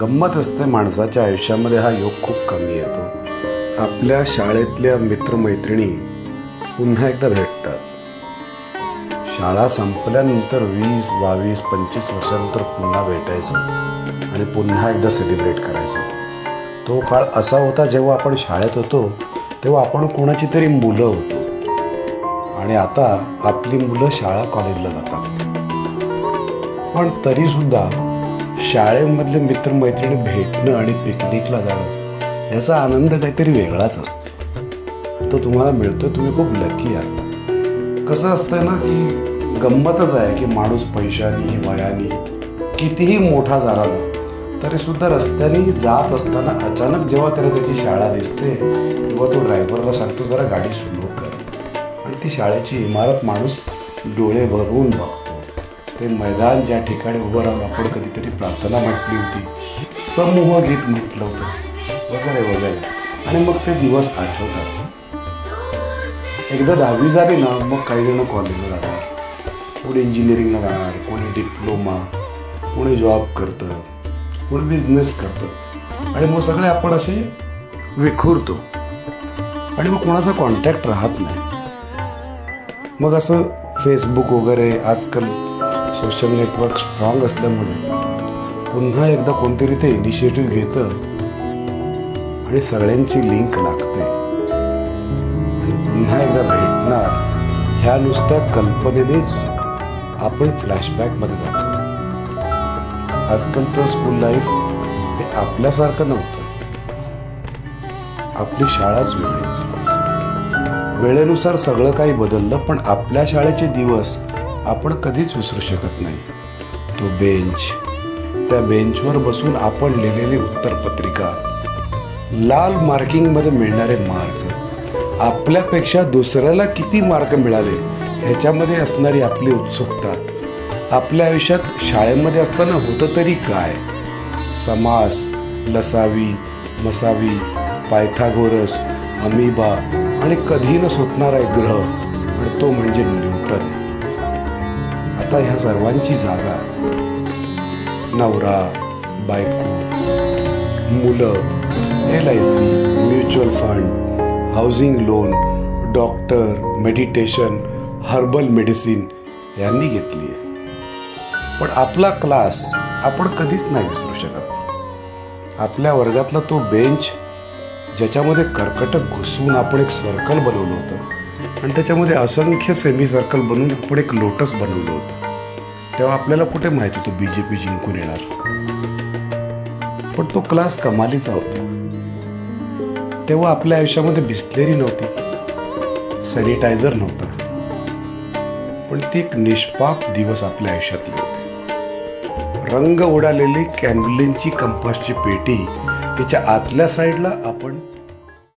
गंमत असते माणसाच्या आयुष्यामध्ये हा योग खूप कमी येतो. आपल्या शाळेतल्या मित्रमैत्रिणी पुन्हा एकदा भेटतात. शाळा संपल्यानंतर वीस बावीस पंचवीस वर्षानंतर पुन्हा भेटायचं आणि पुन्हा एकदा सेलिब्रेट करायचं. तो काळ असा होता जेव्हा आपण शाळेत होतो तेव्हा आपण कोणाची तरी मुलं होतो. आणि आता आपली मुलं शाळा कॉलेजला जातात. पण तरीसुद्धा शाळेमधले मित्रमैत्रिणी भेटणं आणि पिकनिकला जाणं याचा आनंद काहीतरी वेगळाच असतो. तो तुम्हाला मिळतो तुम्ही खूप लकी आहात. कसं असतं ना की गंमतच आहे की माणूस पैशानी वयानी कितीही मोठा झाला ना तरी सुद्धा रस्त्याने जात असताना अचानक जेव्हा त्याला त्याची शाळा दिसते तेव्हा तो ड्रायव्हरला सांगतो जरा गाडी सुरू कर. आणि ती शाळेची इमारत माणूस डोळे भरून बघतो. ते मैदान ज्या ठिकाणी उभं राहून आपण कधीतरी प्रार्थना म्हटली होती समूह गीत म्हटलं होतं वगैरे वगैरे. आणि मग ते दिवस आठवतात. एकदा दहावी झाली ना मग काही जण कॉलेजला जाणार कोणी इंजिनिअरिंगला जाणार कोणी डिप्लोमा कोणी जॉब करतं कोणी बिझनेस करतं. आणि मग सगळे आपण असे विखुरतो. आणि मग कोणाचा कॉन्टॅक्ट राहत नाही. मग असं फेसबुक वगैरे आजकाल सोशल नेटवर्क स्ट्रॉंग असल्यामुळे पुन्हा एकदा कोणतरी ते इनिशिएटिव्ह घेतं आणि सगळ्यांची लिंक लागते. आणि पुन्हा एकदा भेटणार ह्या नुसत्या कल्पनेनेच आपण फ्लॅशबॅकमध्ये जातो. आजकालचं स्कूल लाईफ हे आपल्यासारखं नव्हतं. आपली शाळाच वेगळी होती. वेळेनुसार सगळं काही बदललं पण आपल्या शाळेचे दिवस आपण कधीच विसरू शकत नाही. तो बेंच त्या बेंचवर बसून आपण लिहिलेली उत्तरपत्रिका. लाल मार्किंगमध्ये मिळणारे मार्क आपल्यापेक्षा दुसऱ्याला किती मार्क मिळाले ह्याच्यामध्ये असणारी आपली उत्सुकता. आपल्या आयुष्यात शाळेमध्ये असताना होतं तरी काय? समास लसावी मसावी पायथागोरस अमीबा आणि कधी न सुटणारा एक ग्रह. आणि तो म्हणजे न्यूटन. आता ह्या सर्वांची जागा. नवरा बायको मुलं L I C mutual fund housing loan doctor meditation herbal medicine यांनी घेतली आहे. पण आपला क्लास आपण कधीच नाही विसरू शकत. आपल्या वर्गातला तो बेंच ज्याच्यामध्ये कर्कटक घुसवून आपण एक सर्कल बनवलं होतं आणि त्याच्यामध्ये असंख्य सेमी सर्कल बनवून आपण एक लोटस बनवलं होतं. तेव्हा आपल्याला कुठे माहीत होतं बी जे पी जिंकून येणार? पण तो क्लास कमालीचा होता. तेव्हा आपल्या आयुष्यामध्ये बिस्लेरी नव्हती. सॅनिटायझर नव्हता. पण ती एक निष्पाप दिवस आपल्या आयुष्यातले होते. रंग उडालेली कॅन्व्हलिनची कंपासची पेटी तिच्या आतल्या साईडला आपण